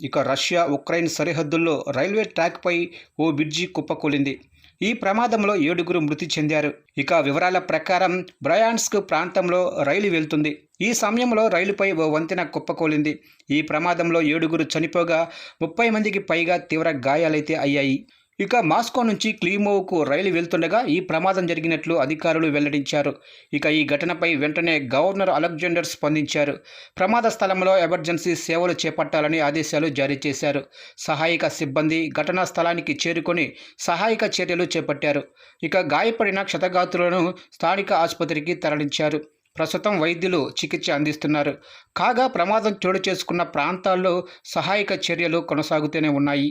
ఇక Russia Ukraine సరిహద్దుల్లో railway ట్రాక్పై ఓ బ్రిడ్జి కుప్పకూలింది. ఈ ప్రమాదంలో ఏడుగురు మృతి చెందారు. ఇక వివరాల ప్రకారం బ్రయాన్స్క్ ప్రాంతంలో రైలు వెళ్తుంది. ఈ సమయంలో రైలుపై ఓ వంతెన కుప్పకూలింది. ఈ ప్రమాదంలో ఏడుగురు చనిపోగా ముప్పై మందికి పైగా తీవ్ర గాయాలైతే అయ్యాయి. ఇక మాస్కో నుంచి క్లీమోవ్కు రైలు వెళ్తుండగా ఈ ప్రమాదం జరిగినట్లు అధికారులు వెల్లడించారు. ఇక ఈ ఘటనపై వెంటనే గవర్నర్ అలెగ్జాండర్ స్పందించారు. ప్రమాద స్థలంలో ఎమర్జెన్సీ సేవలు చేపట్టాలని ఆదేశాలు జారీ చేశారు. సహాయక సిబ్బంది ఘటనా స్థలానికి చేరుకొని సహాయక చర్యలు చేపట్టారు. ఇక గాయపడిన క్షతగాతులను స్థానిక ఆసుపత్రికి తరలించారు. ప్రస్తుతం వైద్యులు చికిత్స అందిస్తున్నారు. కాగా ప్రమాదం చోటు చేసుకున్న ప్రాంతాల్లో సహాయక చర్యలు కొనసాగుతూనే ఉన్నాయి.